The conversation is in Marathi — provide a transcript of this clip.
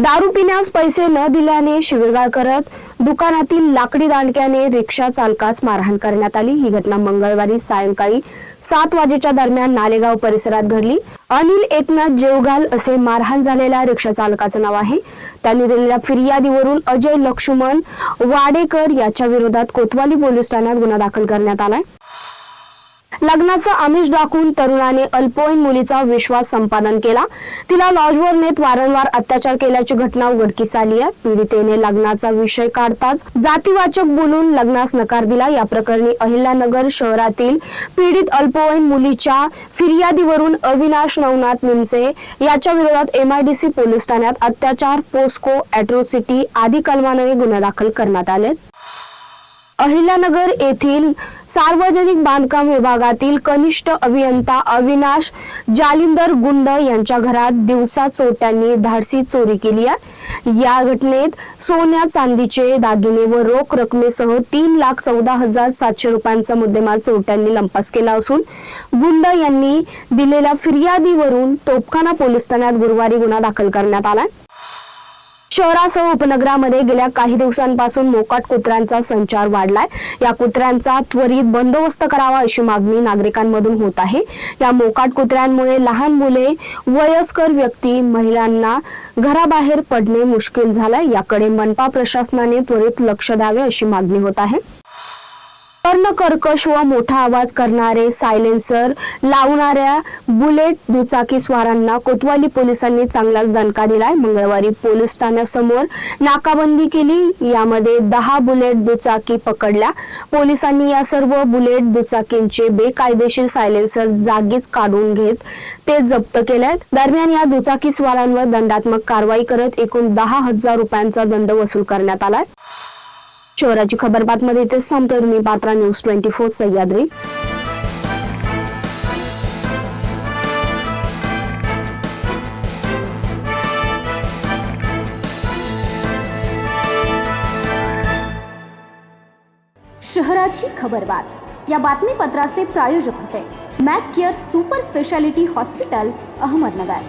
दारू पिण्यास पैसे न दिल्याने शिवीगाळ करत दुकानातील लाकडी दांडक्याने रिक्षा चालकास मारहाण करण्यात आली. ही घटना मंगळवारी सायंकाळी सात वाजेच्या दरम्यान नालेगाव परिसरात घडली. अनिल एकनाथ जेवगाल असे मारहाण झालेल्या रिक्षा चालकाचं नाव आहे. त्यांनी दिलेल्या फिर्यादीवरून अजय लक्ष्मण वाडेकर याच्या विरोधात कोतवाली पोलीस ठाण्यात गुन्हा दाखल करण्यात आलाय. लग्नाचं आमिष दाखवून तरुणाने अल्पवयीन मुलीचा विश्वास संपादन केला. तिला लॉजवर नेत वारंवार अत्याचार केल्याची घटना उघडकीस आली आहे. पीडितेने लग्नाचा विषय काढताच जातीवाचक बोलून लग्नास नकार दिला. या प्रकरणी अहिल्यानगर शहरातील पीडित अल्पवयीन मुलीच्या फिर्यादीवरून अविनाश नवनाथ निमसे याच्या विरोधात एमआयडीसी पोलीस ठाण्यात अत्याचार पोस्को अॅट्रोसिटी आदी कलमानवे गुन्हे दाखल करण्यात आले अहिल्यानगर येथील सार्वजनिक बांधकाम विभागातील कनिष्ठ अभियंता अविनाश जालिंदर गुंड यांच्या घरात दिवसा चोट्यांनी धाडसी चोरी केली आहे. या घटनेत सोन्या चांदीचे दागिने व रोख रकमेसह तीन लाख चौदा हजार सातशे रुपयांचा मुद्देमाल चोरट्यांनी लंपास केला असून गुंड यांनी दिलेल्या फिर्यादीवरून तोपखाना पोलीस ठाण्यात गुरुवारी गुन्हा दाखल करण्यात आलाय शहरासह उपनगरामध्ये गेल्या काही दिवसांपासून मोकाट कुत्र्यांचा संचार वाढलाय. या कुत्र्यांचा त्वरित बंदोबस्त करावा अशी मागणी नागरिकांमधून होत आहे. या मोकाट कुत्र्यांमुळे लहान मुले वयस्कर व्यक्ती महिलांना घराबाहेर पडणे मुश्किल झालंय. याकडे मनपा प्रशासनाने त्वरित लक्ष द्यावे अशी मागणी होत आहे. कर्ण कर्कश व मोठा आवाज करणारे सायलेन्सर लावणाऱ्या बुलेट दुचाकी स्वारांना कोतवाली पोलिसांनी चांगलाच दणका दिलाय. मंगळवारी पोलीस ठाण्यासमोर नाकाबंदी केली. यामध्ये दहा बुलेट दुचाकी पकडल्या. पोलिसांनी या सर्व बुलेट दुचाकींचे बेकायदेशीर सायलेन्सर जागीच काढून घेत ते जप्त केले दरम्यान या दुचाकी स्वारांवर दंडात्मक कारवाई करत एकूण दहा हजार रुपयांचा दंड वसूल करण्यात आलाय. शहराची खबर बातमध्ये इथेच थांबतोय तुम्ही. पात्रा न्यूज़ ट्वेंटी फोर सह्याद्री. शहराची खबरबात या बातमीपत्राचे प्रायोजक होते. Mac care super speciality hospital, Ahmednagar.